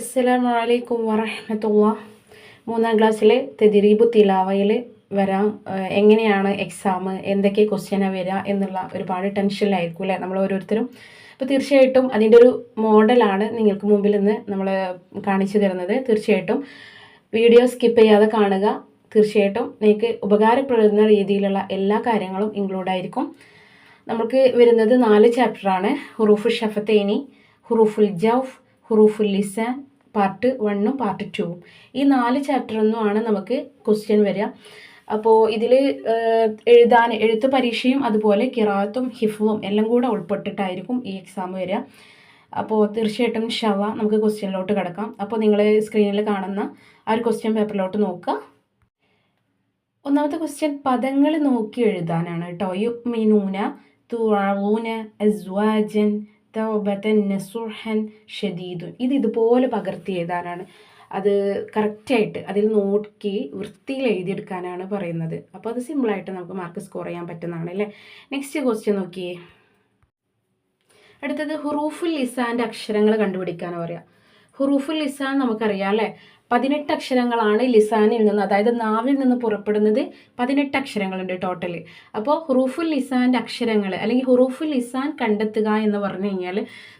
അസ്സലാമു അലൈക്കും വറഹമത്തുള്ള മൂന്നാം ക്ലാസ്സിലെ തെതിരീബു തിലാവയിൽ വരാം. എങ്ങനെയാണ് എക്സാം എന്തൊക്കെ ക്വസ്റ്റ്യനാണ് വരിക എന്നുള്ള ഒരുപാട് ടെൻഷനിലായിരിക്കും അല്ലേ? നമ്മൾ ഓരോരുത്തരും. അപ്പോൾ തീർച്ചയായിട്ടും അതിന്റെ ഒരു മോഡലാണ് നിങ്ങൾക്ക് മുമ്പിൽ നിന്ന് നമ്മൾ കാണിച്ചു തരുന്നത്. തീർച്ചയായിട്ടും വീഡിയോ സ്കിപ്പ് ചെയ്യാതെ കാണുക. തീർച്ചയായിട്ടും നിങ്ങൾക്ക് ഉപകാരപ്പെടുന്ന രീതിയിലുള്ള എല്ലാ കാര്യങ്ങളും ഇൻക്ലൂഡ് ആയിരിക്കും. നമുക്ക് വരുന്നത് നാല് ചാപ്റ്ററാണ് ഹുറൂഫുൽ ഷഫത്തേനി ഹുറൂഫുൽ ജൗഫ് ഹുറൂഫുൽ ലിസാൻ പാർട്ട് വണ്ണും പാർട്ട് ടുവും. ഈ നാല് ചാപ്റ്ററൊന്നുമാണ് നമുക്ക് ക്വസ്റ്റ്യൻ വരിക. അപ്പോൾ ഇതിൽ എഴുതാൻ എഴുത്ത് പരീക്ഷയും അതുപോലെ കിറാത്തും ഹിഫുവും എല്ലാം കൂടെ ഉൾപ്പെട്ടിട്ടായിരിക്കും ഈ എക്സാം വരിക. അപ്പോൾ തീർച്ചയായിട്ടും ഷവ നമുക്ക് ക്വസ്റ്റ്യനിലോട്ട് കിടക്കാം. അപ്പോൾ നിങ്ങൾ സ്ക്രീനിൽ കാണുന്ന ആ ഒരു ക്വസ്റ്റ്യൻ പേപ്പറിലോട്ട് നോക്കുക. ഒന്നാമത്തെ ക്വസ്റ്റ്യൻ പദങ്ങൾ നോക്കി എഴുതാനാണ് കേട്ടോ. യു മിനൂന തുറൂന അസ്വാജൻ തൗബത്തൻ നസുഹൻ ഷദീദുൻ ഇത് ഇതുപോലെ പകർത്തി എഴുതാനാണ്. അത് കറക്റ്റായിട്ട് അതിൽ നോക്കി വൃത്തിയിൽ എഴുതിയെടുക്കാനാണ് പറയുന്നത്. അപ്പോൾ അത് സിമ്പിളായിട്ട് നമുക്ക് മാർക്ക് സ്കോർ ചെയ്യാൻ പറ്റുന്നതാണ് അല്ലേ? നെക്സ്റ്റ് ക്വസ്റ്റ്യൻ നോക്കിയേ. അടുത്തത് ഹുറൂഫുൽ ലിസാന്റെ അക്ഷരങ്ങൾ കണ്ടുപിടിക്കാനാണ് പറയുക. ഹുറൂഫുൽ ലിസാൻ നമുക്കറിയാം അല്ലേ? പതിനെട്ട് അക്ഷരങ്ങളാണ് ലിസാനിൽ നിന്ന് അതായത് നാവിൽ നിന്ന് പുറപ്പെടുന്നത് പതിനെട്ട് അക്ഷരങ്ങളുണ്ട് ടോട്ടൽ അപ്പോൾ ഹുറൂഫുൽ ലിസാന്റെ അക്ഷരങ്ങൾ അല്ലെങ്കിൽ ഹുറൂഫുൽ ലിസാൻ കണ്ടെത്തുക എന്ന് പറഞ്ഞു കഴിഞ്ഞാൽ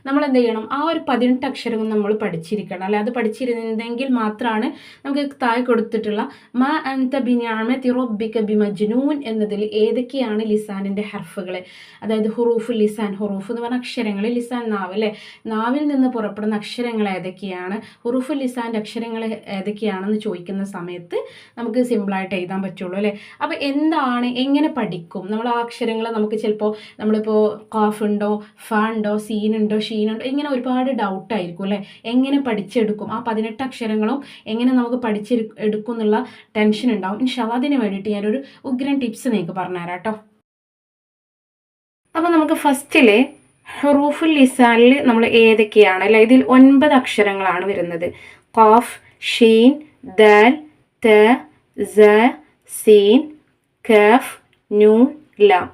നമ്മൾ എന്ത് ചെയ്യണം? ആ ഒരു പതിനെട്ട് അക്ഷരങ്ങൾ നമ്മൾ പഠിച്ചിരിക്കണം. അല്ലെ? അത് പഠിച്ചിരുന്നെങ്കിൽ മാത്രമാണ് നമുക്ക് താഴെ കൊടുത്തിട്ടുള്ള മ അന്ത ബിനാമ തിറോബിക്ക ബിമജ്നൂൻ എന്നതിൽ ഏതൊക്കെയാണ് ലിസാനിന്റെ ഹർഫുകൾ അതായത് ഹുറൂഫുൽ ലിസാൻ ഹുറൂഫ് എന്ന് പറഞ്ഞ അക്ഷരങ്ങൾ ലിസാൻ നാവ് അല്ലേ? നാവിൽ നിന്ന് പുറപ്പെടുന്ന അക്ഷരങ്ങൾ ഏതൊക്കെയാണ്? ഹുറൂഫുൽ ലിസാന്റെ അക്ഷരങ്ങൾ ഏതൊക്കെയാണെന്ന് ചോദിക്കുന്ന സമയത്ത് നമുക്ക് സിമ്പിളായിട്ട് എഴുതാൻ പറ്റുള്ളൂ അല്ലേ? അപ്പോൾ എന്താണ് എങ്ങനെ പഠിക്കും? നമ്മൾ ആ അക്ഷരങ്ങൾ നമുക്ക് ചിലപ്പോൾ നമ്മളിപ്പോൾ കാഫ് ഉണ്ടോ ഫ ഉണ്ടോ ഷീൻ ഉണ്ടോ ഇങ്ങനെ ഒരുപാട് ഡൗട്ട് ആയിരിക്കും അല്ലേ? എങ്ങനെ പഠിച്ചെടുക്കും? ആ പതിനെട്ട് അക്ഷരങ്ങളും എങ്ങനെ നമുക്ക് പഠിച്ചെടു എടുക്കും എന്നുള്ള ടെൻഷൻ ഉണ്ടാവും. ഇൻഷാല്ല അതിന് വേണ്ടിയിട്ട് ഞാനൊരു ഉഗ്രൻ ടിപ്സ് നിങ്ങൾക്ക് പറഞ്ഞുതരാം കേട്ടോ. അപ്പോൾ നമുക്ക് ഫസ്റ്റിൽ ഹറൂഫുൽ ലിസാനിൽ നമ്മൾ ഏതൊക്കെയാണ് അല്ലെ? ഇതിൽ ഒൻപത് അക്ഷരങ്ങളാണ് വരുന്നത്. ഖാഫ് ഷീൻ ദാൽ ത സ സീൻ കഫ് നൂൻ ലാം.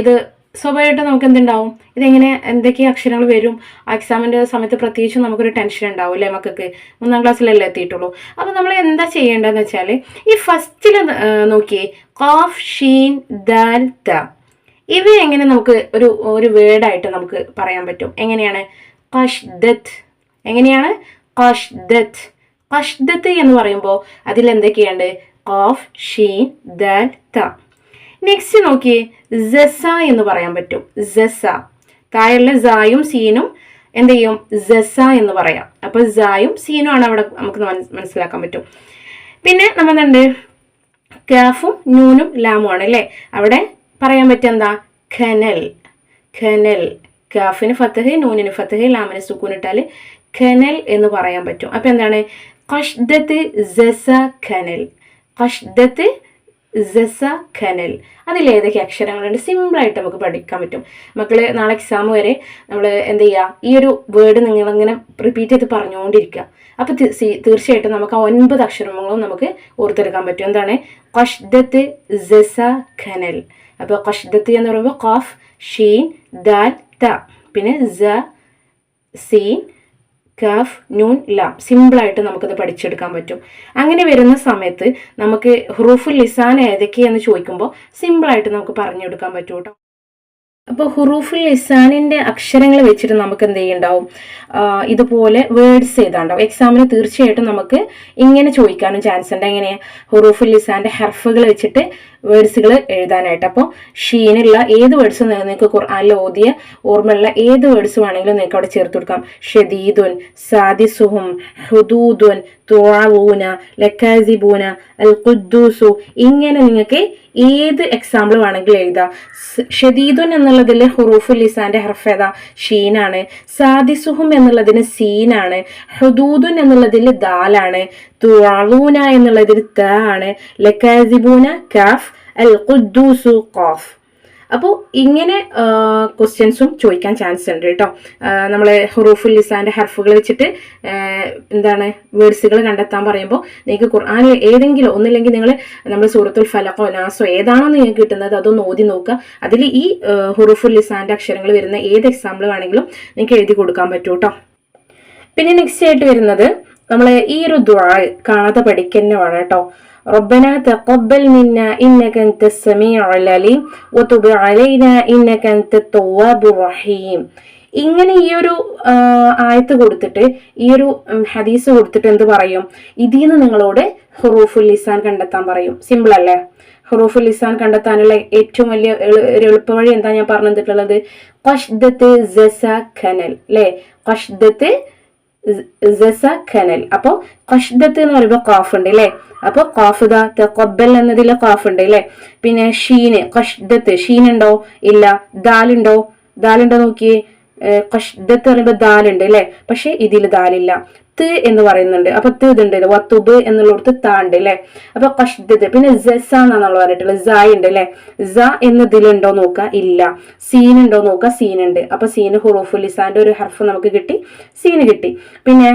ഇത് സ്വാഭാവികമായിട്ട് നമുക്ക് എന്തുണ്ടാവും? ഇതെങ്ങനെ എന്തൊക്കെ അക്ഷരങ്ങൾ വരും? എക്സാമിന്റെ സമയത്ത് പ്രത്യേകിച്ചും നമുക്കൊരു ടെൻഷൻ ഉണ്ടാവും അല്ലേ മക്കൾക്ക്? മൂന്നാം ക്ലാസ്സിലല്ലേ എത്തിയിട്ടുള്ളൂ. അപ്പോൾ നമ്മൾ എന്താ ചെയ്യേണ്ടതെന്ന് വെച്ചാൽ ഈ ഫസ്റ്റിൽ നോക്കിയേ. കാഫ് ഷീൻ ദാൽ ത. ഇവ എങ്ങനെ നമുക്ക് ഒരു ഒരു വേർഡായിട്ട് നമുക്ക് പറയാൻ പറ്റും? എങ്ങനെയാണ്? കഷ്ദത്ത്. എങ്ങനെയാണ്? കഷ്ദത്ത്. കഷ്ദത്ത് എന്ന് പറയുമ്പോൾ അതിൽ എന്തൊക്കെയുണ്ട് ഓഫ് ഷീൻ ദാറ്റ് ത. നെക്സ്റ്റ് നോക്കിയേ ജസ എന്ന് പറയാൻ പറ്റും. ജസ താഴെയുള്ള സായും സീനും എന്ത് ചെയ്യും? ജസ എന്ന് പറയാം. അപ്പോൾ സായും സീനും ആണ് അവിടെ നമുക്ക് മനസ്സിലാക്കാൻ പറ്റും. പിന്നെ നമ്മൾ എന്തുണ്ട് കാഫും നൂനും ലാമും ആണ് അല്ലേ? അവിടെ പറയാൻ പറ്റുക എന്താ? ഖനൽ. ഖനൽ. കാഫിന് ഫത്തഹ് നൂനിന് ഫത്തഹ് ലാമിന് സുക്കൂനിട്ടാൽ ഖനൽ എന്ന് പറയാൻ പറ്റും. അപ്പം എന്താണ്? കഷ്ദത്ത് ജസ ഖനൽ കഷ്ദത്ത് ജസ ഖനൽ അതിൽ ഏതൊക്കെ അക്ഷരങ്ങളുണ്ട്? സിമ്പിളായിട്ട് നമുക്ക് പഠിക്കാൻ പറ്റും. മക്കളെ നാളെ എക്സാം വരെ നമ്മൾ എന്ത് ചെയ്യുക ഈ ഒരു വേർഡ് നിങ്ങളിങ്ങനെ റിപ്പീറ്റ് ചെയ്ത് പറഞ്ഞുകൊണ്ടിരിക്കുക. അപ്പോൾ തീർച്ചയായിട്ടും നമുക്ക് ആ ഒൻപത് അക്ഷരങ്ങളും നമുക്ക് ഓർത്തെടുക്കാൻ പറ്റും. എന്താണ്? കഷ്ദത്ത് ജസ ഖനൽ അപ്പോൾ കഷ്ദത്ത് എന്ന് പറയുമ്പോൾ ഖാഫ് ഷീൻ ദാൽ ത. പിന്നെ ജ സീൻ കാഫ് നൂൻ ലാം. സിമ്പിളായിട്ട് നമുക്കത് പഠിച്ചെടുക്കാൻ പറ്റും. അങ്ങനെ വരുന്ന സമയത്ത് നമുക്ക് ഹുറൂഫുൽ ലിസാൻ ഏതൊക്കെയെന്ന് ചോദിക്കുമ്പോൾ സിമ്പിളായിട്ട് നമുക്ക് പറഞ്ഞെടുക്കാൻ പറ്റും കേട്ടോ അപ്പോൾ ഹുറൂഫുൽ ലിസാനിന്റെ അക്ഷരങ്ങൾ വെച്ചിട്ട് നമുക്ക് എന്ത് ചെയ്യുന്നുണ്ടാവും ഇതുപോലെ വേർഡ്സ് ചെയ്താണ്ടാവും എക്സാമിന് തീർച്ചയായിട്ടും നമുക്ക് ഇങ്ങനെ ചോദിക്കാനും ചാൻസ് ഉണ്ട്. എങ്ങനെയാണ് ഹുറൂഫുൽ ലിസാന്റെ ഹർഫുകൾ വെച്ചിട്ട് വേർഡ്സുകൾ എഴുതാനായിട്ട്. അപ്പോൾ ഷീനുള്ള ഏത് വേർഡ്സ് നിങ്ങൾക്ക് ഖുർആാനിൽ ഓതിയ ഓർമ്മയുള്ള ഏത് വേർഡ്സ് വേണമെങ്കിലും നിങ്ങൾക്ക് അവിടെ ചേർത്ത് കൊടുക്കാം. ഷദീദുൻ സാദിസുഹും ഹുദൂദുൻ തുവാവൂന ലക്കാസിബൂന അൽ ഖുദ്ദൂസു ഇങ്ങനെ നിങ്ങൾക്ക് ഏത് എക്സാമ്പിൾ വേണമെങ്കിലും എഴുതാം. ഷദീദുൻ എന്നുള്ളതിൽ ഹുറൂഫുൽ ഇസാന്റെ ഹർഫ് ഏതാ? ഷീനാണ്. സാദിസുഹും എന്നുള്ളതിന് സീനാണ്. ഹുദൂദുൻ എന്നുള്ളതിൽ ദാലാണ്. തുവാവൂന എന്നുള്ളതിൽ ത ആണ്. ലക്കാസിബൂന കാഫ്. അൽ ഖുദ്ദൂസു ഖാഫ്. അപ്പോൾ ഇങ്ങനെ ക്വസ്റ്റ്യൻസും ചോദിക്കാൻ ചാൻസ് ഉണ്ട് കേട്ടോ. നമ്മൾ ഹുറൂഫുൽ ലിസാന്റെ ഹർഫുകൾ വെച്ചിട്ട് എന്താണ് വേർഡ്സുകൾ കണ്ടെത്താൻ പറയുമ്പോൾ നിങ്ങൾക്ക് ഖുർആാനിൽ ഏതെങ്കിലും ഒന്നില്ലെങ്കിൽ നിങ്ങൾ നമ്മൾ സൂറത്തുൽ ഫലക്കോ നാസോ ഏതാണോ നിങ്ങൾക്ക് കിട്ടുന്നത് അതൊന്ന് ഓതി നോക്കുക. അതിൽ ഈ ഹുറൂഫുൽ ലിസാന്റെ അക്ഷരങ്ങൾ വരുന്ന ഏത് എക്സാമ്പിൾ വേണമെങ്കിലും നിങ്ങൾക്ക് എഴുതി കൊടുക്കാൻ പറ്റൂ കേട്ടോ. പിന്നെ നെക്സ്റ്റ് ആയിട്ട് വരുന്നത് നമ്മൾ ഈ ഒരു ദ്വാൾ കാണാതെ പഠിക്കുന്നതാണ് കേട്ടോ. ربنا تقبل منا إنك أنت السميع العليم وتب علينا إنك أنت التواب الرحيم ഇങ്ങനെ ഈ ഒരു ആ, ആയത്ത് കൊടുത്തിട്ട് ഈ ഒരു ഉം, ഹദീസ് കൊടുത്തിട്ട് എന്ത് പറയും ഇതിൽ നിന്ന് നിങ്ങളോട് ഹുറൂഫുൽ ലിസാൻ കണ്ടെത്താൻ പറയും സിമ്പിൾ അല്ലേ ഹുറൂഫുൽ ലിസാൻ കണ്ടെത്താനുള്ള ഏറ്റവും വലിയ എളു- ഒരു എളുപ്പവഴി എന്താ ഞാൻ പറഞ്ഞു തന്നിട്ടുള്ളത് കഷ്ദത്ത് ജസ ഖനൽ അല്ലേ കഷ്ദത്ത് ജസ അപ്പൊ കഷ്ദത്ത് എന്ന് പറയുമ്പോൾ കാഫ് ഉണ്ട് അല്ലേ അപ്പൊ കാഫ് ദാ കൊബൽ എന്നതിൽ കാഫ് ഉണ്ട് അല്ലേ പിന്നെ ഷീന് കഷ്ദത്ത്. ഷീൻ ഉണ്ടോ ഇല്ല. ദാലുണ്ടോ? ദാലുണ്ടോ നോക്കിയേ. കഷ്ദത്ത് പറയുമ്പോൾ ദാലുണ്ട് അല്ലേ? പക്ഷേ ഇതിൽ ദാലില്ല. ത് എന്ന് പറയുന്നുണ്ട്. അപ്പൊ ത് ഇതുണ്ട്. വത്തുബ് എന്നുള്ളടത്ത് താണ്ട് അല്ലേ? അപ്പൊ കഷ്ദത്ത് പിന്നെ ജസ എന്നാണ് നമ്മൾ പറഞ്ഞിട്ടുള്ളത് ജ ഉണ്ട് അല്ലേ? എന്ന് എന്നതിലുണ്ടോ നോക്കുക ഇല്ല. സീൻ ഉണ്ടോ നോക്ക? സീൻ ഉണ്ട്. അപ്പൊ സീന് ഹുറൂഫുൽ ലിസാന്റെ ഒരു ഹർഫ് നമുക്ക് കിട്ടി. സീന് കിട്ടി. പിന്നെ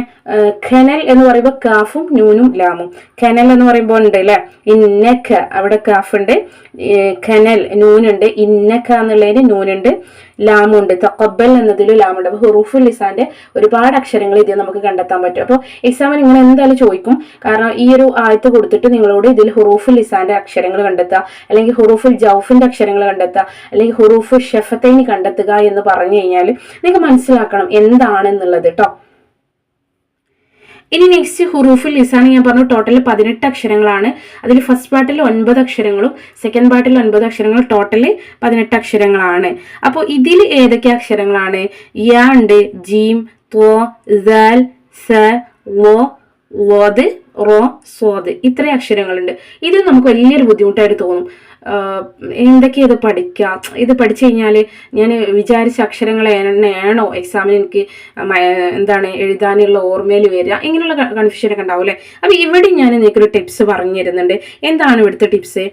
ഖനൽ എന്ന് പറയുമ്പോൾ കാഫും ന്യൂനും ലാമും. ഖനൽ എന്ന് പറയുമ്പോൾ ഉണ്ട് അല്ലെ? ഇന്നഖ അവിടെ കാഫ് ഉണ്ട് ഖനൽ നൂനുണ്ട്. ഇന്നഖ എന്നുള്ളതിന് നൂനുണ്ട്. ലാമുണ്ട്. തക്കബൽ എന്നതിൽ ലാമുണ്ട്. അപ്പൊ ഹുറൂഫുൽ ലിസാന്റെ ഒരുപാട് അക്ഷരങ്ങൾ ഇതിൽ നമുക്ക് കണ്ടെത്താൻ പറ്റും. അപ്പോൾ എക്സാമിന് നിങ്ങൾ എന്തായാലും ചോദിക്കും. കാരണം ഈ ഒരു ആയത്ത് കൊടുത്തിട്ട് നിങ്ങളോട് ഇതിൽ ഹുറൂഫുൽ ലിസാന്റെ അക്ഷരങ്ങൾ കണ്ടെത്തുക. അല്ലെങ്കിൽ ഹുറൂഫുൽ ജൗഫിന്റെ അക്ഷരങ്ങൾ കണ്ടെത്തുക. അല്ലെങ്കിൽ ഹുറൂഫുൽ ഷെഫത്തൈനി കണ്ടെത്തുക എന്ന് പറഞ്ഞു കഴിഞ്ഞാൽ നിങ്ങൾക്ക് മനസ്സിലാക്കണം എന്താണെന്നുള്ളത് കേട്ടോ ഇനി നെക്സ്റ്റ് ഹുറൂഫുൽ ലിസാണ് ഞാൻ പറഞ്ഞു ടോട്ടൽ പതിനെട്ട് അക്ഷരങ്ങളാണ്. അതിൽ ഫസ്റ്റ് പാർട്ടിൽ ഒൻപത് അക്ഷരങ്ങളും സെക്കൻഡ് പാർട്ടിൽ ഒൻപത് അക്ഷരങ്ങളും ടോട്ടൽ പതിനെട്ട് അക്ഷരങ്ങളാണ്. അപ്പോൾ ഇതിൽ ഏതൊക്കെ അക്ഷരങ്ങളാണ്? യാ ഉണ്ട് ജീം ദാൽ സ ഓ വോദ് റോ സ്വാദ് ഇത്രയും അക്ഷരങ്ങളുണ്ട്. ഇത് നമുക്ക് വലിയൊരു ബുദ്ധിമുട്ടായിട്ട് തോന്നും. എന്തൊക്കെ എന്തൊക്കെയാ ഇത് പഠിക്കാം? ഇത് പഠിച്ചു കഴിഞ്ഞാൽ ഞാൻ വിചാരിച്ച അക്ഷരങ്ങൾ എണ്ണയാണോ എക്സാമിന് എനിക്ക് എന്താണ് എഴുതാനുള്ള ഓർമ്മയിൽ വരിക? ഇങ്ങനെയുള്ള കൺഫ്യൂഷനൊക്കെ ഉണ്ടാവും അല്ലേ? അപ്പോൾ ഇവിടെ ഞാൻ നിങ്ങൾക്കൊരു ടിപ്സ് പറഞ്ഞു തരുന്നുണ്ട്. എന്താണ് ഇവിടുത്തെ ടിപ്സ്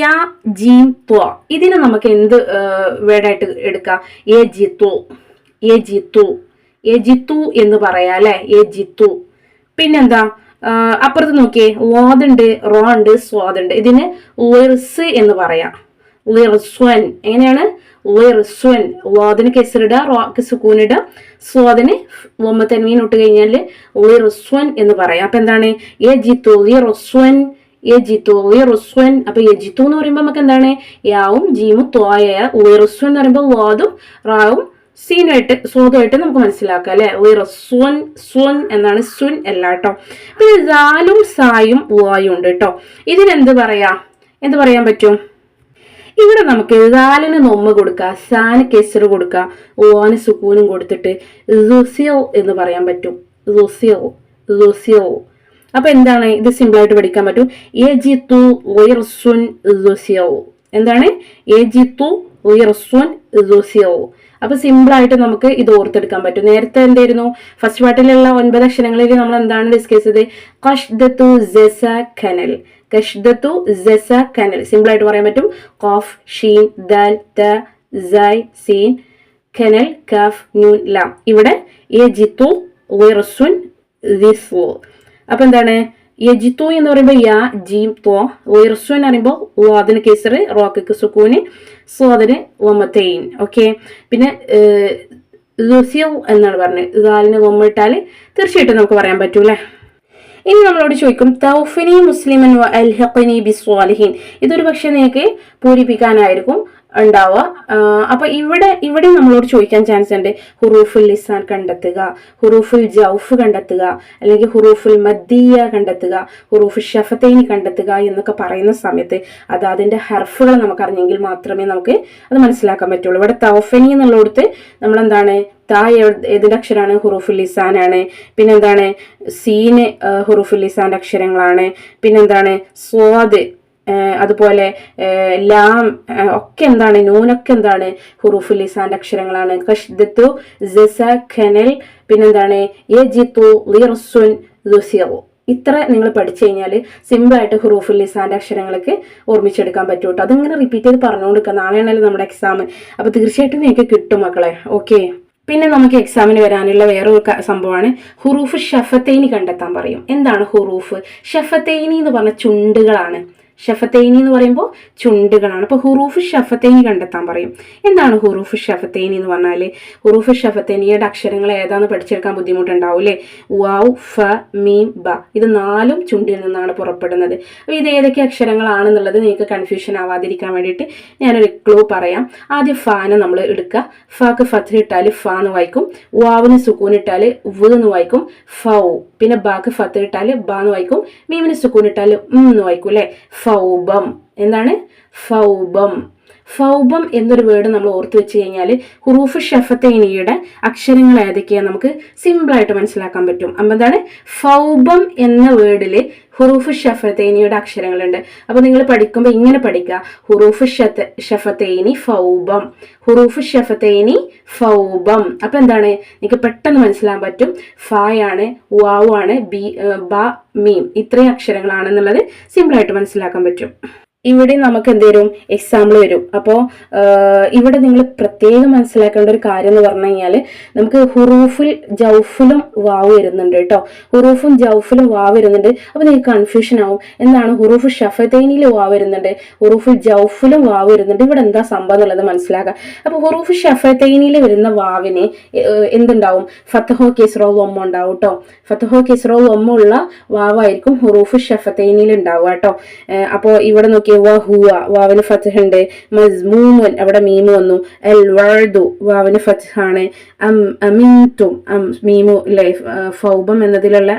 യാ ജീം ത്വ. ഇതിനെ നമുക്ക് എന്ത് വേർഡായിട്ട് എടുക്കാം? A G Jithu A G Jithu A Jithu എന്ന് പറയാം അല്ലേ? എ ജിത്തു പിന്നെന്താ? അപ്പുറത്ത് നോക്കിയേ. വാദുണ്ട് റോ ഉണ്ട് സ്വാദുണ്ട് ഇതിന് ലിർസ് എന്ന് പറയാം. ലിർസ്വൻ. എങ്ങനെയാണ്? ലിർസ്വൻ. വാദിന് കെസറിട റോക്ക് സുക്കൂനിട സ്വാദിന് ഒമ്പത്തൻമീൻ ഇട്ട് കഴിഞ്ഞാൽ ലിർസ്വൻ എന്ന് പറയാം. അപ്പൊ എന്താണ്? എ ജിത്തു ലിർസ്വൻ യജിത്തു ലിറുസ്വൻ അപ്പൊ യജിത്തു എന്ന് പറയുമ്പോൾ നമുക്ക് എന്താണ്? യാവും ജീമും തോയ ലിറുസ്വൻ എന്ന് പറയുമ്പോൾ വാദും റാവും സീനായിട്ട് സ്വതമായിട്ട് നമുക്ക് മനസ്സിലാക്കാം അല്ലെ? ഉയർ സുൻ സുൻ എന്നാണ് സുൻ അല്ല കേട്ടോ. പിന്നെ ദാലും സായും വായും ഉണ്ട് കേട്ടോ. ഇതിനെന്ത് പറയാ? എന്ത് പറയാൻ പറ്റും? ഇവിടെ നമുക്ക് ദാലിന് നൊമ്മ കൊടുക്കുക സാന് കെസറ് കൊടുക്കുക ഓന് സുക്കൂനും കൊടുത്തിട്ട് റുസിയോ എന്ന് പറയാൻ പറ്റും. റുസിയോ റുസിയോ. അപ്പൊ എന്താണ്? ഇത് സിമ്പിൾ ആയിട്ട് പഠിക്കാൻ പറ്റും. എ ജി തു ഉയർ ഉയർസുൻ റുസിയോ. എന്താണ്? ഏജിത്തു ഉയർസുൻ റുസിയോ. അപ്പൊ സിമ്പിൾ ആയിട്ട് നമുക്ക് ഇത് ഓർത്തെടുക്കാൻ പറ്റും. നേരത്തെ എന്തായിരുന്നു? ഫസ്റ്റ് പാർട്ടിലുള്ള ഒൻപത് അക്ഷരങ്ങളിൽ നമ്മൾ എന്താണ് ഡിസ്കസ് ചെയ്തത്? കഷ്ദത്തു ജസ ഖനൽ കഷ്ദത്തു ജസ പറയാൻ പറ്റും. കോഫ് ഷീൻ ദാൽ ത സീൻ ഖനൽ കാഫ് നൂൻ ലാം. ഇവിടെ യജിത്തു വിർസുൻ ദിസ്ലു. അപ്പൊ എന്താണ്? യജിത്തു എന്ന് പറയുമ്പോൾ യാ ജീം തോ വിർസു എന്ന് പറയുമ്പോൾ അതിന് കേസറ് റോക്കക്ക് സുക്കൂന്. സ്വാദിന് ഒമത്തെയിൻ ഓക്കെ പിന്നെ ലുസിയോ എന്നാണ് പറഞ്ഞത്. ഇതാലിന് ഒമ്മിട്ടാൽ തീർച്ചയായിട്ടും നമുക്ക് പറയാൻ പറ്റൂലേ ഇനി നമ്മളോട് ചോദിക്കും തൗഫിനി മുസ്ലിമൻ അൽഹഖനി ഇതൊരു പക്ഷെ നിങ്ങൾക്ക് പൂരിപ്പിക്കാനായിരിക്കും. ഉണ്ടാവുക. അപ്പോൾ അപ്പൊ ഇവിടെ ഇവിടെ നമ്മളോട് ചോദിക്കാൻ ചാൻസ് ഉണ്ട്. ഹുറൂഫുൽ ലിസാൻ കണ്ടെത്തുക ഹുറൂഫുൽ ജൗഫ് കണ്ടെത്തുക അല്ലെങ്കിൽ ഹുറൂഫുൽ മദ്ദിയ കണ്ടെത്തുക ഹുറൂഫുൽ ഷഫത്തൈനി കണ്ടെത്തുക എന്നൊക്കെ പറയുന്ന സമയത്ത് അത് അതിന്റെ ഹർഫുകൾ നമുക്ക് അറിഞ്ഞെങ്കിൽ മാത്രമേ നമുക്ക് അത് മനസ്സിലാക്കാൻ പറ്റുള്ളൂ. ഇവിടെ തൗഫനി എന്നുള്ളടത്ത് നമ്മൾ എന്താണ് താ ഏതിന്റെ അക്ഷരമാണ് ഹുറൂഫുൽ ലിസാനാണ് പിന്നെന്താണ് സീന് ഹുറൂഫുൽ ലിസാന്റെ അക്ഷരങ്ങളാണ്. പിന്നെന്താണ് സ്വാദ് അതുപോലെ ലാം ഒക്കെ എന്താണ് നൂനൊക്കെ എന്താണ് ഹുറൂഫുൽ ലിസാന്റെ അക്ഷരങ്ങളാണ്. കഷ്ദത്തു ജസ ഖനൽ പിന്നെന്താണ് യജിത്തു ലിർസുൻ ലുസിയറു ഇത്ര നിങ്ങൾ പഠിച്ചു കഴിഞ്ഞാൽ സിമ്പിളായിട്ട് ഹുറൂഫുൽ ലിസാന്റെ അക്ഷരങ്ങൾക്ക് ഓർമ്മിച്ചെടുക്കാൻ പറ്റും കേട്ടോ അതിങ്ങനെ റിപ്പീറ്റ് ചെയ്ത് പറഞ്ഞുകൊടുക്കുക നാളെയാണല്ലോ നമ്മുടെ എക്സാം അപ്പോൾ തീർച്ചയായിട്ടും നിങ്ങൾക്ക് കിട്ടും മക്കളെ. ഓക്കെ പിന്നെ നമുക്ക് എക്സാമിന് വരാനുള്ള വേറൊരു സംഭവമാണ്. ഹുറൂഫ് ഷഫത്തൈനി കണ്ടെത്താൻ പറയും. എന്താണ് ഹുറൂഫ്? ഷഫത്തൈനി എന്ന് പറഞ്ഞ ചുണ്ടുകളാണ്. ഷഫത്തൈനി എന്ന് പറയുമ്പോൾ ചുണ്ടുകളാണ്. അപ്പോൾ ഹുറൂഫ് ഷഫത്തൈനി കണ്ടെത്താൻ പറയും. എന്താണ് ഹുറൂഫ് ഷഫത്തൈനി എന്ന് പറഞ്ഞാൽ ഹുറൂഫ് ഷഫത്തൈനിയുടെ അക്ഷരങ്ങൾ ഏതാണെന്ന് പഠിച്ചെടുക്കാൻ ബുദ്ധിമുട്ടുണ്ടാവും അല്ലേ? വൗ ഫ മീം ബ. ഇത് നാലും ചുണ്ടിൽ നിന്നാണ് പുറപ്പെടുന്നത്. അപ്പോൾ ഇത് ഏതൊക്കെ അക്ഷരങ്ങളാണെന്നുള്ളത് നിങ്ങൾക്ക് കൺഫ്യൂഷൻ ആവാതിരിക്കാൻ വേണ്ടിയിട്ട് ഞാനൊരു ക്ലൂ പറയാം. ആദ്യം ഫാനെ നമ്മൾ എടുക്കുക. ഫക്ക് ഫത്ത് ഇട്ടാൽ ഫ എന്ന് വായിക്കും. വാവിന് സുക്കൂൻ ഇട്ടാൽ വ് എന്ന് വായിക്കും. ഫൗ പിന്നെ ബാക്ക് ഫത്ത് ഇട്ടാൽ ബ എന്ന് വായിക്കും. മീമിന് സുക്കൂൻ ഇട്ടാൽ ഉം എന്ന് വായിക്കും അല്ലേ? ഫൗബം എന്താണ്? ഫൗബം ഫൗബം എന്നൊരു വേർഡ് നമ്മൾ ഓർത്ത് വെച്ച് കഴിഞ്ഞാൽ ഹുറൂഫ് ഷഫത്തേനിയുടെ അക്ഷരങ്ങൾ ഏതൊക്കെയാണ് നമുക്ക് സിമ്പിളായിട്ട് മനസ്സിലാക്കാൻ പറ്റും. അപ്പം എന്താണ്? ഫൗബം എന്ന വേർഡിൽ ഹുറൂഫ് ഷഫത്തേനിയുടെ അക്ഷരങ്ങളുണ്ട്. അപ്പോൾ നിങ്ങൾ പഠിക്കുമ്പോൾ ഇങ്ങനെ പഠിക്കുക. ഹുറൂഫ് ഷത്ത് ഷഫത്തേനി ഫൗബം. ഹുറൂഫ് ഷഫത്തേനി ഫൗബം. അപ്പം എന്താണ്? നിങ്ങൾക്ക് പെട്ടെന്ന് മനസ്സിലാൻ പറ്റും. ഫായാണ് വാവ് ആണ് ബി ബ മീം. ഇത്രയും അക്ഷരങ്ങളാണെന്നുള്ളത് സിമ്പിളായിട്ട് മനസ്സിലാക്കാൻ പറ്റും. ഇവിടെ നമുക്ക് എന്ത് വരും? എക്സാമ്പിൾ വരും. അപ്പോൾ ഇവിടെ നിങ്ങൾ പ്രത്യേകം മനസ്സിലാക്കേണ്ട ഒരു കാര്യം എന്ന് പറഞ്ഞു കഴിഞ്ഞാൽ നമുക്ക് ഹുറൂഫിൽ ജൗഫിലും വാവ് വരുന്നുണ്ട് കേട്ടോ. ഹുറൂഫും ജൗഫിലും വാവ് വരുന്നുണ്ട്. അപ്പോൾ നിങ്ങൾക്ക് കൺഫ്യൂഷൻ ആവും. എന്താണ് ഹുറൂഫ് ഷഫതൈനിൽ വാവ് വരുന്നുണ്ട്? ഹുറൂഫിൽ ജൗഫിലും വാവ് വരുന്നുണ്ട്. ഇവിടെ എന്താ സംഭവം എന്നുള്ളത് മനസ്സിലാക്കുക അപ്പോൾ ഹുറൂഫ് ഷഫതൈനിൽ വരുന്ന വാവിന് എന്തുണ്ടാവും? ഫത്തഹോ കിസ്റോ ഒമ്മ ഉണ്ടാവും കേട്ടോ. ഫത്തഹോ കിസ്റോ ഒമ്മ ഉള്ള വാവായിരിക്കും ഹുറൂഫ് ഷഫതൈനിൽ ഉണ്ടാവുക കേട്ടോ. അപ്പോൾ ഇവിടെ നോക്കിയ വ ഹുവ വാവിന് ഫത്തഹ് ഉണ്ട് മസ്മൂമുൻ അവിടെ മീമു വന്നു. എൽ വർദു വാവിന് ഫത്തഹ് ആണ് അം അമിൻതും അം മീമു അല്ലേ ഫൗബം എന്നതിലുള്ള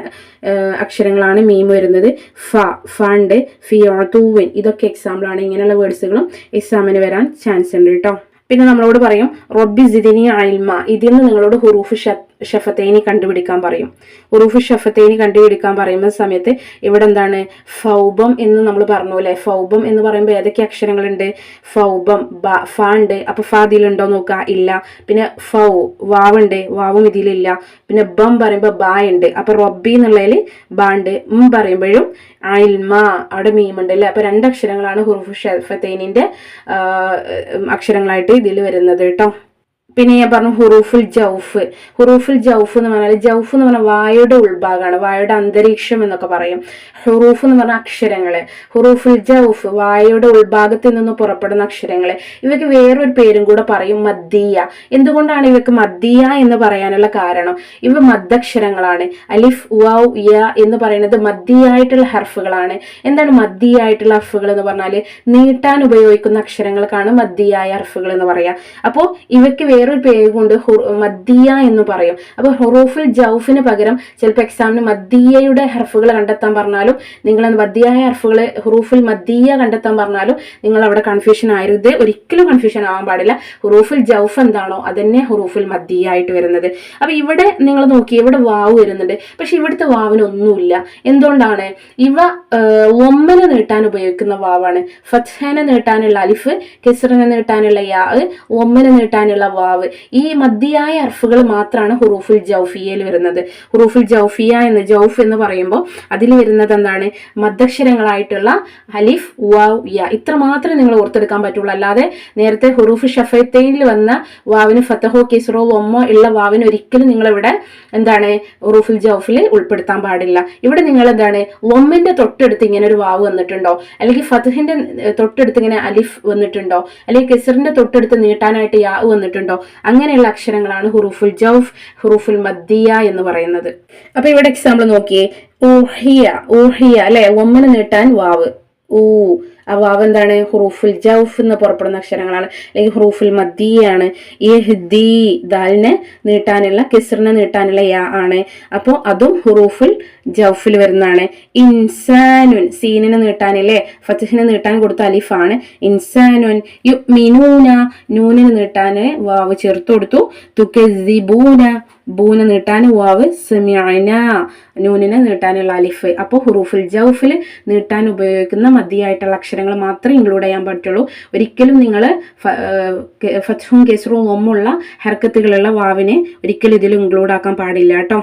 അക്ഷരങ്ങളാണ് മീമു വരുന്നത്. ഫ ഫണ്ട് ഫിയോത്തൂവിൻ ഇതൊക്കെ എക്സാമ്പിൾ ആണ്. ഇങ്ങനെയുള്ള വേർഡ്സുകളും എക്സാമിന് വരാൻ ചാൻസ് ഉണ്ട് കേട്ടോ പിന്നെ നമ്മളോട് പറയും റൊബി സിദിനി അൽമ ഇതിൽ നിന്ന് നിങ്ങളോട് ഹുറൂഫ് ഷ ഷഫത്തേനി കണ്ടുപിടിക്കാൻ പറയും. ഉറൂഫ് ഷഫത്തേനി കണ്ടുപിടിക്കാൻ പറയുന്ന സമയത്ത് ഇവിടെ എന്താണ്? ഫൗബം എന്ന് നമ്മൾ പറഞ്ഞു അല്ലേ? ഫൗബം എന്ന് പറയുമ്പോൾ ഏതൊക്കെ അക്ഷരങ്ങളുണ്ട്? ഫൗബം ബ ഫ ഉണ്ട്. അപ്പോൾ ഫ ഇതിലുണ്ടോ നോക്കുക? ഇല്ല. പിന്നെ ഫൗ വാവ് ഉണ്ട് വാവും ഇതിലില്ല. പിന്നെ ബം പറയുമ്പോൾ ബാ ഉണ്ട്. അപ്പോൾ റൊബി എന്നുള്ളതിൽ ബാ ഉണ്ട്. ഉം പറയുമ്പോഴും അൽമ അവിടെ മീമുണ്ട് അല്ലേ? അപ്പോൾ രണ്ട് അക്ഷരങ്ങളാണ് ഹുറുഫ് ഷഫത്തേനിന്റെ അക്ഷരങ്ങളായിട്ട് ഇതിൽ വരുന്നത് കേട്ടോ. പിന്നെ ഞാൻ പറഞ്ഞു ഹുറൂഫുൽ ജൗഫ്. ഹുറൂഫുൽ ജൗഫ് എന്ന് പറഞ്ഞാൽ ജൗഫ് എന്ന് പറഞ്ഞാൽ വായുടെ ഉൾഭാഗമാണ് വായുടെ അന്തരീക്ഷം എന്നൊക്കെ പറയും. ഹുറൂഫ് എന്ന് പറഞ്ഞ അക്ഷരങ്ങൾ ഹുറൂഫുൽ ജൗഫ് വായുടെ ഉൾഭാഗത്തിൽ നിന്ന് പുറപ്പെടുന്ന അക്ഷരങ്ങൾ ഇവയ്ക്ക് വേറൊരു പേരും കൂടെ പറയും മദ്ദീയ. എന്തുകൊണ്ടാണ് ഇവയ്ക്ക് മദ്ദീയ എന്ന് പറയാനുള്ള കാരണം? ഇവ മദ്ദക്ഷരങ്ങളാണ്. അലിഫ് വൗ യ എന്ന് പറയുന്നത് മദ്ദിയായിട്ടുള്ള ഹർഫുകളാണ്. എന്താണ് മദ്ദിയായിട്ടുള്ള ഹർഫുകൾ എന്ന് പറഞ്ഞാൽ നീട്ടാൻ ഉപയോഗിക്കുന്ന അക്ഷരങ്ങൾക്കാണ് മദ്ദിയായ ഹർഫുകൾ എന്ന് പറയാം. അപ്പോൾ ഇവയ്ക്ക് വേറൊരു പേര് കൊണ്ട് മദ്ദിയ എന്ന് പറയും. അപ്പോൾ ഹുറൂഫുൽ ജൗഫിന് പകരം ചിലപ്പോൾ എക്സാമിന് മദ്ദിയയുടെ ഹർഫുകൾ കണ്ടെത്താൻ പറഞ്ഞാലും നിങ്ങൾ മദ്ദിയായ ഹർഫുകൾ ഹുറൂഫുൽ മദ്ദിയ കണ്ടെത്താൻ പറഞ്ഞാലും നിങ്ങൾ അവിടെ കൺഫ്യൂഷൻ ആയിരുത്. ഒരിക്കലും കൺഫ്യൂഷൻ ആവാൻ പാടില്ല. ഹുറൂഫുൽ ജൗഫ് എന്താണോ അതന്നെ ഹുറൂഫുൽ മദ്ദിയ ആയിട്ട് വരുന്നത്. അപ്പോൾ ഇവിടെ നിങ്ങൾ നോക്കി ഇവിടെ വാവ് വരുന്നുണ്ട്. പക്ഷെ ഇവിടുത്തെ വാവിനൊന്നുമില്ല എന്തുകൊണ്ടാണ്? ഇവ ഒമ്മന നീട്ടാൻ ഉപയോഗിക്കുന്ന വാവാണ്. ഫത്ഹനെ നീട്ടാനുള്ള അലിഫ് കെസറിനെ നീട്ടാനുള്ള യാ ഒമ്മനെ നീട്ടാനുള്ള വാവ് ഈ മദ്യയായ അർഫുകൾ മാത്രമാണ് ഹുറൂഫുൽ ജൗഫിയയിൽ വരുന്നത്. ഹുറൂഫുൽ ജൗഫിയ എന്ന് ജൗഫ് എന്ന് പറയുമ്പോൾ അതിൽ വരുന്നത് എന്താണ്? മദ്ദക്ഷരങ്ങളായിട്ടുള്ള അലിഫ് വാവ് യ. ഇത്ര മാത്രമേ നിങ്ങൾ ഓർത്തെടുക്കാൻ പറ്റുള്ളൂ. അല്ലാതെ നേരത്തെ ഹുറൂഫ് ഷഫത്തയിൽ വന്ന വാവിന് ഫത്തഹോ കിസ്റോ ഒമ്മോ ഉള്ള വാവിന് ഒരിക്കലും നിങ്ങളിവിടെ എന്താണ് ഹുറൂഫുൽ ജൗഫിൽ ഉൾപ്പെടുത്താൻ പാടില്ല. ഇവിടെ നിങ്ങൾ എന്താണ്? ഒമ്മിന്റെ തൊട്ടടുത്ത് ഇങ്ങനെ ഒരു വാവ് വന്നിട്ടുണ്ടോ? അല്ലെങ്കിൽ ഫത്തഹിന്റെ തൊട്ടടുത്ത് ഇങ്ങനെ അലിഫ് വന്നിട്ടുണ്ടോ? അല്ലെങ്കിൽ കെസറിന്റെ തൊട്ടടുത്ത് നീട്ടാനായിട്ട് യാ വന്നിട്ടുണ്ടോ? അങ്ങനെയുള്ള അക്ഷരങ്ങളാണ് ഹുറൂഫുൽ ജൗഫ് ഹുറൂഫുൽ മദ്ദിയ എന്ന് പറയുന്നത്. അപ്പൊ ഇവിടെ എക്സാമ്പിൾ നോക്കിയേ. ഊഹിയ ഊഹിയ അല്ലെ? ഒമ്മന് നീട്ടാൻ വാവ്. ഊ ആ വാവ് എന്താണ് ഹുറൂഫുൽ ജൗഫ് എന്ന് പുറപ്പെടുന്ന അക്ഷരങ്ങളാണ്. അല്ലെങ്കിൽ ഹുറൂഫുൽ മദ്ദിയാണ്. ഹിദ്ദി ദാലിനെ നീട്ടാനുള്ള കിസ്റിനെ നീട്ടാനുള്ള യാ ആണ്. അപ്പോൾ അതും ഹുറൂഫുൽ ജൗഫിൽ വരുന്നതാണ്. ഇൻസാനുൻ സീനിനെ നീട്ടാനില്ലേ? ഫത്തിഹിനെ നീട്ടാൻ കൊടുത്ത അലിഫാണ് ഇൻസാനുൻ യു മിനൂന നൂനിന് നീട്ടാന് വാവ് ചേർത്ത് കൊടുത്തു. തുക്കെസിബൂന ബൂന നീട്ടാൻ വാവ് സെമിയന നൂനിനെ നീട്ടാനുള്ള അലിഫ്. അപ്പോൾ ഹുറൂഫുൽ ജൗഫിൽ നീട്ടാൻ ഉപയോഗിക്കുന്ന മതിയായിട്ടുള്ള അക്ഷരങ്ങൾ മാത്രമേ ഇൻക്ലൂഡ് ചെയ്യാൻ പറ്റുള്ളൂ. ഒരിക്കലും നിങ്ങൾ ഫത്തും കേസറും ഒമ്മുള്ള ഹർക്കത്തുകളുള്ള വാവിനെ ഒരിക്കലും ഇതിൽ ഇൻക്ലൂഡ് ആക്കാൻ പാടില്ല കേട്ടോ.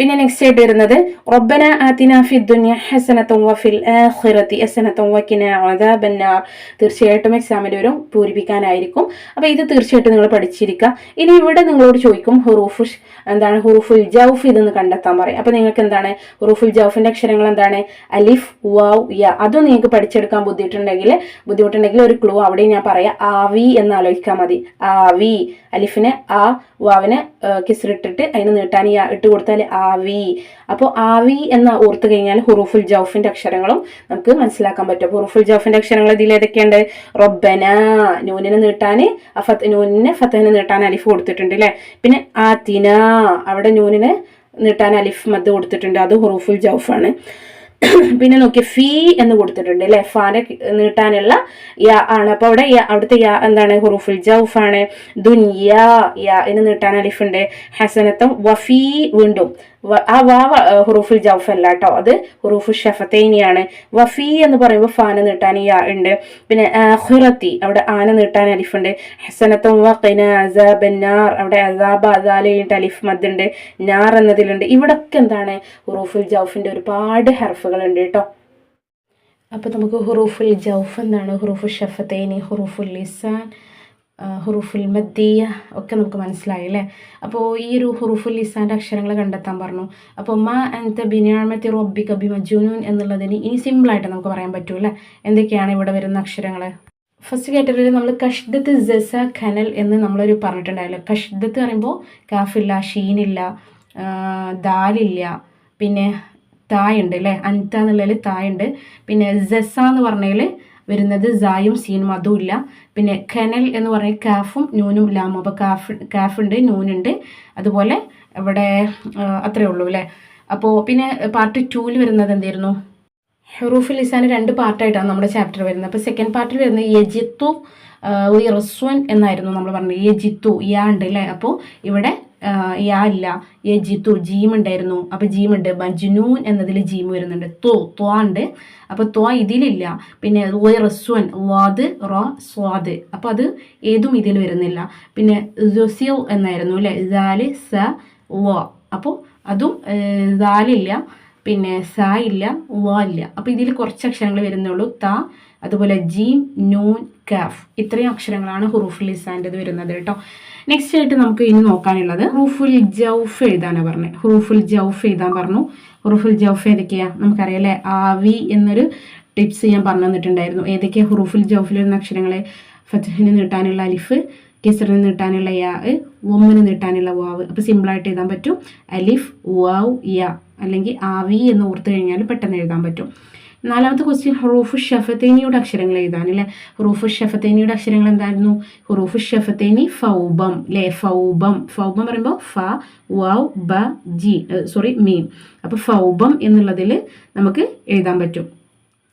പിന്നെ നെക്സ്റ്റ് ആയിട്ട് വരുന്നത് റബ്ബന ആതിന ഫി ദുനിയ ഹസനത്തും വഫിൽ ആഖിറതി ഹസനത്തും വക്കിന അദാബന്നാർ തീർച്ചയായിട്ടും എക്സാമിൽ വരും പൂരിപ്പിക്കാനായിരിക്കും. അപ്പോൾ ഇത് തീർച്ചയായിട്ടും നിങ്ങൾ പഠിച്ചിരിക്കുക. ഇനി ഇവിടെ നിങ്ങളോട് ചോദിക്കും ഹുറൂഫു എന്താണ് ഹുറൂഫുൽ ജൗഫ് ഇതെന്ന് കണ്ടെത്താൻ പറയും. അപ്പോൾ നിങ്ങൾക്ക് എന്താണ്? ഹുറൂഫുൽ ജൗഫിന്റെ അക്ഷരങ്ങൾ എന്താണ്? അലിഫ് വാവ് യ. അതും നിങ്ങൾക്ക് പഠിച്ചെടുക്കാൻ ബുദ്ധിമുട്ടുണ്ടെങ്കിൽ ബുദ്ധിമുട്ടുണ്ടെങ്കിൽ ഒരു ക്ലൂ അവിടെ ഞാൻ പറയാം. ആവി എന്ന് ആലോചിക്കാൻ മതി. ആവി. അലിഫിനെ ആ വാവിനെ കിസറിട്ടിട്ട് അതിന് നീട്ടാൻ ഈ ഇട്ട് കൊടുത്താൽ ആവി. അപ്പോൾ ആവി എന്ന ഓർത്ത് കഴിഞ്ഞാൽ ഹുറൂഫുൽ ജൗഫിന്റെ അക്ഷരങ്ങളും നമുക്ക് മനസ്സിലാക്കാൻ പറ്റും. ഹുറൂഫുൽ ജൗഫിന്റെ അക്ഷരങ്ങൾ ഇതിൽ ഏതൊക്കെയുണ്ട്? റൊബന നൂനിനെ നീട്ടാൻ ആ ഫത്ത് നൂനിനെ ഫത്തഹിനെ നീട്ടാൻ അലിഫ് കൊടുത്തിട്ടുണ്ട് അല്ലേ പിന്നെ ആത്തിന അവിടെ നൂനിനെ നീട്ടാൻ അലിഫ് മദ് കൊടുത്തിട്ടുണ്ട്. അത് ഹുറൂഫുൽ ജൗഫാണ്. പിന്നെ നോക്കി ഫീ എന്ന് കൊടുത്തിട്ടുണ്ട് അല്ലെ? ഫാനെ നീട്ടാനുള്ള യാ ആണ്. അപ്പോൾ അവിടെ യാ അവിടുത്തെ യാ എന്താണ്? ഹുറുഫുൽ ജൗഫ് ആണ്. ദുനിയാ യാ എന്ന് നീട്ടാൻ അലിഫുണ്ട്. ഹസനത്തും വഫീ വീണ്ടും. ആ വാ ഹുറൂഫിൽ ജൗഫ് അല്ല കേട്ടോ അത് ഹുറൂഫുൽ ഷഫത്തൈനിയാണ്. വഫി എന്ന് പറയുമ്പോൾ ഫാന നീട്ടാൻ യാ ഉണ്ട്. പിന്നെ ഹുറത്തി അവിടെ ആന നീട്ടാൻ അലിഫുണ്ട്. ഹസനത്തും വഖിന അസാബന്നാർ അവിടെ അസാബ അസാലയിട്ട് അലിഫ് മദ്ണ്ട് നാർ എന്നതിലുണ്ട്. ഇവിടൊക്കെ എന്താണ് ഹുറൂഫുൽ ജൗഫിന്റെ ഒരുപാട് ഹർഫുകൾ ഉണ്ട് കേട്ടോ അപ്പോൾ നമുക്ക് ഹുറൂഫുൽ ജൗഫ് എന്താണ്? ഹുറൂഫുൽ ഷഫത്തൈനി ഹുറൂഫുൽ ലിസാൻ ഹുറൂഫുൽ മദ്ദിയ ഒക്കെ നമുക്ക് മനസ്സിലായി അല്ലേ? അപ്പോൾ ഈ ഒരു ഹുറുഫുൽ ഇസാന്റെ അക്ഷരങ്ങൾ കണ്ടെത്താൻ പറഞ്ഞു. അപ്പോൾ മാ അൻത ബിനാമത്തി റബ്ബി കബി മജുനൂൻ എന്നുള്ളതിന് ഇനി സിമ്പിളായിട്ട് നമുക്ക് പറയാൻ പറ്റൂ അല്ലേ? എന്തൊക്കെയാണ് ഇവിടെ വരുന്ന അക്ഷരങ്ങൾ ഫസ്റ്റ് കാറ്റഗറിയിൽ നമ്മൾ കഷ്ദത്ത് ജസ ഖനൽ എന്ന് നമ്മളൊരു പറഞ്ഞിട്ടുണ്ടായല്ലോ. കഷ്ദത്ത് പറയുമ്പോൾ കാഫില്ല ഷീനില്ല ദാലില്ല പിന്നെ തായുണ്ട് അല്ലേ? അൻത എന്നുള്ളതിൽ തായുണ്ട് പിന്നെ ജസ എന്ന് പറഞ്ഞതിൽ വരുന്നത് സായും സീനും അതും ഇല്ല. പിന്നെ ഖനൽ എന്ന് പറഞ്ഞ കാഫും നൂനും ലാമും അപ്പോൾ കാഫ് കാഫുണ്ട് നൂനുണ്ട് അതുപോലെ ഇവിടെ അത്രേ അത്രയേ ഉള്ളൂ അല്ലേ? അപ്പോൾ പിന്നെ പാർട്ട് ടൂവിൽ വരുന്നത് എന്തായിരുന്നു? ഹെറൂഫുൽ ലിസാന് രണ്ട് പാർട്ടായിട്ടാണ് നമ്മുടെ ചാപ്റ്റർ വരുന്നത്. അപ്പോൾ സെക്കൻഡ് പാർട്ടിൽ വരുന്നത് യജിത്തു റസ്വൻ എന്നായിരുന്നു നമ്മൾ പറഞ്ഞത്. യജിത്തു യാ ഉണ്ട് അല്ലേ? അപ്പോൾ ഇവിടെ യാ ഇല്ല തു ജീം ഉണ്ടായിരുന്നു. അപ്പോൾ ജീം ഉണ്ട്. മജ്നൂൻ എന്നതിൽ ജീം വരുന്നുണ്ട്. തോ ത്വ ഉണ്ട്. അപ്പോൾ ത്വ ഇതിലില്ല. പിന്നെ റസ്വൻ വാദ് റോ സ്വാദ്. അപ്പോൾ അത് ഏതും ഇതിൽ വരുന്നില്ല. പിന്നെ ജൊസിൽ എന്നായിരുന്നു അല്ലേ? ദാൽ സ വ. അപ്പോൾ അതും ദാലില്ല പിന്നെ സ ഇല്ല വ ഇല്ല. അപ്പോൾ ഇതിൽ കുറച്ച് അക്ഷരങ്ങൾ വരുന്നുള്ളൂ. ത അതുപോലെ ജീം നൂൻ കാഫ്. ഇത്രയും അക്ഷരങ്ങളാണ് ഹുറൂഫ് ലിസാന്റെത് വരുന്നത് കേട്ടോ. നെക്സ്റ്റ് ആയിട്ട് നമുക്ക് ഇനി നോക്കാനുള്ളത് ഹുറൂഫുൽ ജൗഫ് എഴുതാനാണ് പറഞ്ഞത് ഹുറൂഫുൽ ജൗഫ് എഴുതാൻ പറഞ്ഞു. ഹുറൂഫുൽ ജൗഫ് ഏതൊക്കെയാ? നമുക്കറിയാം ആവി എന്നൊരു ടിപ്സ് ഞാൻ പറഞ്ഞു തന്നിട്ടുണ്ടായിരുന്നു. ഏതൊക്കെയാ ഹുറൂഫുൽ ജൗഫിൽ വരുന്ന അക്ഷരങ്ങളെ? ഫത്തഹിന് നീട്ടാനുള്ള അലിഫ് കെസറിന് നീട്ടാനുള്ള യാ ഒമ്മിന് നീട്ടാനുള്ള വാവ്. അപ്പോൾ സിമ്പിളായിട്ട് എഴുതാൻ പറ്റും. അലിഫ് വാവ് യ. അല്ലെങ്കിൽ ആവി എന്ന് ഓർത്ത് കഴിഞ്ഞാൽ പെട്ടെന്ന് എഴുതാൻ പറ്റും. നാലാമത്തെ ക്വസ്റ്റ്യൻ ഹുറൂഫ് ഷഫത്തേനിയുടെ അക്ഷരങ്ങൾ എഴുതാൻ അല്ലേ? ഹുറൂഫ് ഷഫത്തേനിയുടെ അക്ഷരങ്ങൾ എന്തായിരുന്നു? ഹുറൂഫ് ഷഫത്തേനി ഫൗബം അല്ലേ? ഫൗബം. ഫൗബം പറയുമ്പോൾ ഫ വൗ ബ ജി സോറി മീം. അപ്പോൾ ഫൗബം എന്നുള്ളതിൽ നമുക്ക് എഴുതാൻ പറ്റും.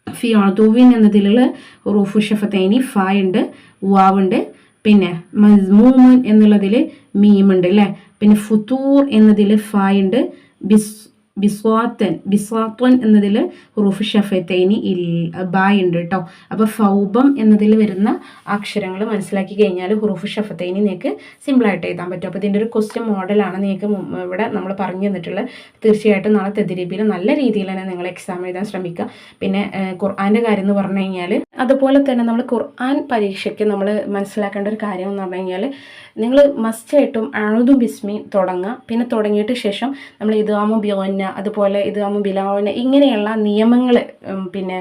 ഫിയോണത്തൂവിൻ എന്നതിലുള്ള ഹുറൂഫ് ഷഫത്തേനി ഫ ഉണ്ട് വാവ് വാവുണ്ട് പിന്നെ മസ്മൂമൻ എന്നുള്ളതിൽ മീമുണ്ട് അല്ലേ? പിന്നെ ഫുത്തൂർ എന്നതിൽ ഫ ഉണ്ട് ബിസ് ബിസ്വാത്തൻ ബിസ്വാത്വൻ എന്നതിൽ ഹുറൂഫ് ഷഫത്തൈനി ഇൽ ബായ് ഉണ്ട് കേട്ടോ അപ്പോൾ ഫൗബം എന്നതിൽ വരുന്ന അക്ഷരങ്ങൾ മനസ്സിലാക്കി കഴിഞ്ഞാൽ ഹുറൂഫ് ഷഫത്തൈനി നിങ്ങൾക്ക് സിമ്പിളായിട്ട് എഴുതാൻ പറ്റും. അപ്പോൾ ഇതിന്റെ ഒരു ക്വസ്റ്റ്യൻ മോഡലാണ് നിങ്ങൾക്ക് ഇവിടെ നമ്മൾ പറഞ്ഞു തന്നിട്ടുള്ളത് തീർച്ചയായിട്ടും നാളെ തെതിരീപിയിൽ നല്ല രീതിയിൽ തന്നെ നിങ്ങൾ എക്സാം എഴുതാൻ ശ്രമിക്കുക പിന്നെ ഖുർആാന്റെ കാര്യം എന്ന് പറഞ്ഞു കഴിഞ്ഞാൽ അതുപോലെ തന്നെ നമ്മൾ ഖുർആൻ പരീക്ഷയ്ക്ക് നമ്മൾ മനസ്സിലാക്കേണ്ട ഒരു കാര്യം എന്ന് പറഞ്ഞു കഴിഞ്ഞാൽ നിങ്ങൾ മസ്റ്റായിട്ടും അഴുതു ബിസ്മി തുടങ്ങുക പിന്നെ തുടങ്ങിയിട്ട് ശേഷം നമ്മൾ ഇതാമോ ബിയോന്ന അതുപോലെ ഇത് ആകുമ്പോൾ ബിലാവന ഇങ്ങനെയുള്ള നിയമങ്ങൾ പിന്നെ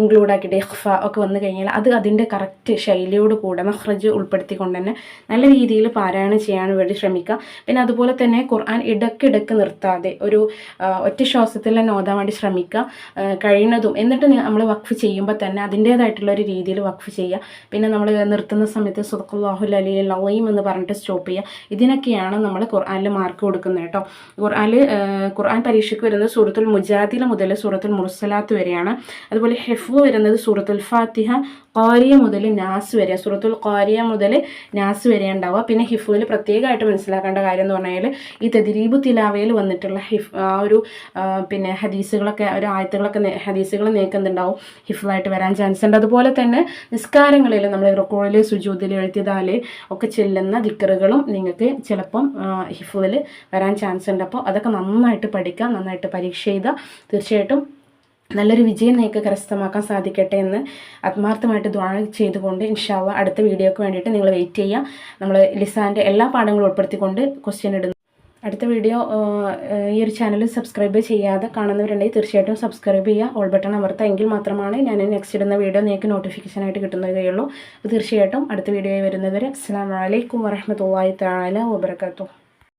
ഇൻക്ലൂഡ് ആക്കിയിട്ട് ഇഖ്ഫ ഒക്കെ വന്നു കഴിഞ്ഞാൽ അത് അതിന്റെ കറക്റ്റ് ശൈലിയോട് കൂടെ മഹ്റജ് ഉൾപ്പെടുത്തിക്കൊണ്ട് തന്നെ നല്ല രീതിയിൽ പാരായണം ചെയ്യാൻ വേണ്ടി ശ്രമിക്കുക. പിന്നെ അതുപോലെ തന്നെ ഖുർആൻ ഇടയ്ക്കിടയ്ക്ക് നിർത്താതെ ഒരു ഒറ്റ ശ്വാസത്തിൽ തന്നെ ഓതാൻ വേണ്ടി ശ്രമിക്കുക കഴിയുന്നതും എന്നിട്ട് നമ്മൾ വഖഫ് ചെയ്യുമ്പോൾ തന്നെ അതിന്റേതായിട്ടുള്ള ഒരു രീതിയിൽ വഖഫ് ചെയ്യുക. പിന്നെ നമ്മൾ നിർത്തുന്ന സമയത്ത് സുഖല്ലാഹുൽ അലി ലവീം എന്ന് പറഞ്ഞിട്ട് സ്റ്റോപ്പ് ചെയ്യുക. ഇതിനൊക്കെയാണ് നമ്മൾ ഖുർആനിൽ മാർക്ക് കൊടുക്കുന്നത് കേട്ടോ. ഖുർആനിൽ ഖുർആൻ പരീക്ഷയ്ക്ക് വരുന്നത് സൂറത്തുൽ മുജാദില മുതൽ സൂറത്തുൽ മുർസലാത്ത് വരെയാണ്. അതുപോലെ ഹെഫ് വരുന്നത് സൂറത്തുൽ ഫാത്തിഹ ഖാരിയ മുതൽ നാസ് വരെ സൂറത്തുൽ ഖാരിയ മുതൽ നാസ് വരെ ഉണ്ടാവുക. പിന്നെ ഹിഫുവിൽ പ്രത്യേകമായിട്ട് മനസ്സിലാക്കേണ്ട കാര്യം എന്ന് പറഞ്ഞാൽ ഈ തെതിരീബ് തിലാവയിൽ വന്നിട്ടുള്ള ഹിഫ് ആ ഒരു പിന്നെ ഹദീസുകളൊക്കെ ഒരു ആയത്തുകളൊക്കെ ഹദീസുകൾ നീക്കുന്നുണ്ടാവും ഹിഫുമായിട്ട് വരാൻ ചാൻസ് ഉണ്ട്. അതുപോലെ തന്നെ നിസ്കാരങ്ങളിൽ നമ്മൾ റുക്കോളിൽ സുജൂതിൽ എഴുതിയതാൽ ഒക്കെ ചെല്ലുന്ന ദിക്കറുകളും നിങ്ങൾക്ക് ചിലപ്പം ഹിഫുവിൽ വരാൻ ചാൻസ് ഉണ്ട്. അപ്പോൾ അതൊക്കെ നന്നായിട്ട് പഠിക്കുക നന്നായിട്ട് പരീക്ഷ ചെയ്താൽ തീർച്ചയായിട്ടും നല്ലൊരു വിജയം നിങ്ങൾക്ക് കരസ്ഥമാക്കാൻ സാധിക്കട്ടെ എന്ന് ആത്മാർത്ഥമായിട്ട് ദ്വാ ചെയ്തുകൊണ്ട് ഇൻഷാല്ല അടുത്ത വീഡിയോക്ക് വേണ്ടിയിട്ട് നിങ്ങൾ വെയിറ്റ് ചെയ്യുക. നമ്മൾ ലിസാന്റെ എല്ലാ പാഠങ്ങളും ഉൾപ്പെടുത്തിക്കൊണ്ട് ക്വസ്റ്റ്യൻ ഇടുന്നു. അടുത്ത വീഡിയോ ഈ ഒരു ചാനൽ സബ്സ്ക്രൈബ് ചെയ്യാതെ കാണുന്നവരുണ്ടെങ്കിൽ തീർച്ചയായിട്ടും സബ്സ്ക്രൈബ് ചെയ്യുക. ഓൾ ബട്ടൺ അമർത്തുക എങ്കിൽ മാത്രമാണ് ഞാൻ നെക്സ്റ്റ് ഇടുന്ന വീഡിയോ നിങ്ങൾക്ക് നോട്ടിഫിക്കേഷൻ ആയിട്ട് കിട്ടുന്നതേയുള്ളൂ അപ്പോൾ തീർച്ചയായിട്ടും അടുത്ത വീഡിയോയിൽ വരുന്നവരെ അസ്സാം വലൈക്കും വരഹമത്തല്ലാഹി തആല വബറകാതുഹു.